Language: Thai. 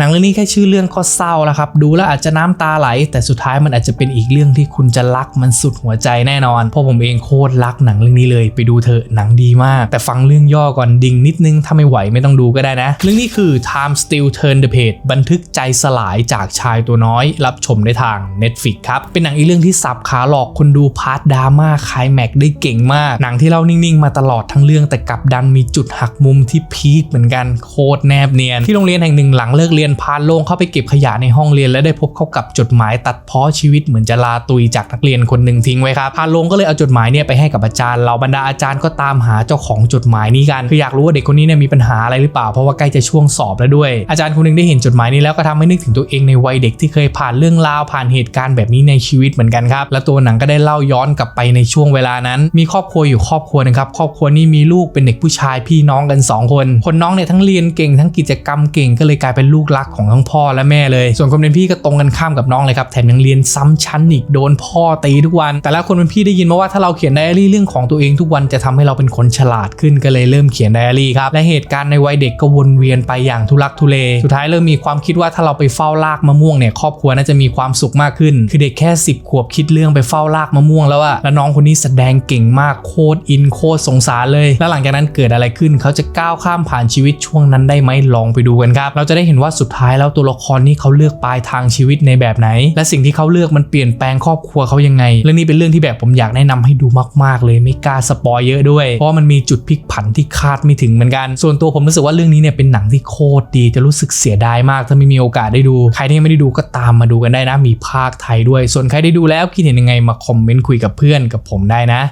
หนังเรื่องนี้แค่ชื่อเรื่องก็เศร้าแล้วครับ ดูแล้วอาจจะน้ำตาไหล แต่สุดท้ายมันอาจจะเป็นอีกเรื่องที่คุณจะรักมันสุดหัวใจแน่นอน เพราะผมเองโคตรรักหนังเรื่องนี้เลยไปดูเถอะหนังดีมาก แต่ฟังเรื่องย่อก่อนดิ่งนิดนึงถ้าไม่ไหวไม่ต้องดูก็ได้นะ เรื่องนี้คือ Time Still Turn the Page บันทึกใจสลายจากชายตัวน้อย รับชมได้ทาง Netflix ครับเป็นหนังอีเรื่องที่สับขาหลอกคนดูพาร์ทดราม่าคลายแม็กได้เก่งมาก หนังที่เล่านิ่งๆ มาตลอดทั้งเรื่องแต่กลับดันมีจุดหักมุมที่พีคเหมือนกันโคตรแนบเนียนที่โรงเรียนแห่งหนึ่งหลังเลิกเรียนพานโลงเข้าไปเก็บขยะในห้องเรียน และได้พบเข้ากับจดหมายตัดเพ้อชีวิตเหมือนจะลาตุยจากนักเรียนคนหนึ่งทิ้งไว้ครับพานโลงก็เลยเอาจดหมายเนี่ยไปให้กับอาจารย์เหล่าบรรดาอาจารย์ก็ตามหาเจ้าของจดหมายนี้กันคืออยากรู้ว่าเด็กคนนี้เนี่ยมีปัญหาอะไรหรือเปล่าเพราะว่าใกล้จะช่วงสอบแล้วด้วย อาจารย์คนหนึงได้เห็นจดหมายนี้แล้วก็ทำให้นึกถึงตัวเองในวัยเด็กที่เคยผ่านเรื่องราวผ่านเหตุการณ์แบบนี้ในชีวิตเหมือนกันครับและตัวหนังก็ได้เล่าย้อนกลับไปในช่วงเวลานั้น มีครอบครัวอยู่ครอบครัวหนึงครับครอบครัวนี้มีลูกเป็นเด็กผู้ชายพี่น้องกันสองคน คนน้องเนี่ยทั้งเรียนเก่งทั้งกิจกรรมเก่งก็เลยกลายเป็นลูกรักของทั้งพ่อและแม่เลย ส่วนคนเป็นพี่ก็ตรงกันข้ามกับน้องเลยครับแถมยังเรียนซ้ำชั้นอีกโดนพ่อตีทุกวัน แต่แล้วคนเป็นพี่ได้ยินมาว่าถ้าเราเขียนไดอารี่เรื่องของตัวเองทุกวันจะทำให้เราเป็นคนฉลาดขึ้นก็เลยเริ่มเขียนไดอารี่ครับและเหตุการณ์ในวัยเด็กก็วนเวียนไปอย่างทุลักทุเล สุดท้ายเริ่มมีความคิดว่าถ้าเราไปเฝ้าลากมะม่วงเนี่ยครอบครัวน่าจะมีความสุขมากขึ้น คือเด็กแค่ 10 ขวบคิดเรื่องไปเฝ้าลากมะม่วงแล้วอะแล้วน้องคนนี้แสดงเก่งมากโคตรอินโคตรสงสารเลย แล้วหลังจากนั้นเกิดอะไรขึ้น เขาจะก้าวข้ามผ่านชีวิตช่วงนั้นได้ไหมลองไปดูกันครับ เราจะได้เห็นว่าสุดท้ายแล้วตัวละครนี้เขาเลือกปลายทางชีวิตในแบบไหน และสิ่งที่เขาเลือกมันเปลี่ยนแปลงครอบครัวเขายังไงเรื่องนี้เป็นเรื่องที่แบบผมอยากแนะนำให้ดูมาก ๆ เลยไม่กล้าสปอยเยอะด้วย เพราะมันมีจุดพลิกผันที่คาดไม่ถึงเหมือนกัน ส่วนตัวผมรู้สึกว่าเรื่องนี้เนี่ยเป็นหนังที่โคตรดีจะรู้สึกเสียดายมากถ้าไม่มีโอกาสได้ดู ใครที่ยังไม่ได้ดูก็ตามมาดูกันได้นะมีภาคไทยด้วย ส่วนใครได้ดูแล้วคิดเห็นยังไงมาคอมเมนต์คุยกับเพื่อนกับผมได้นะ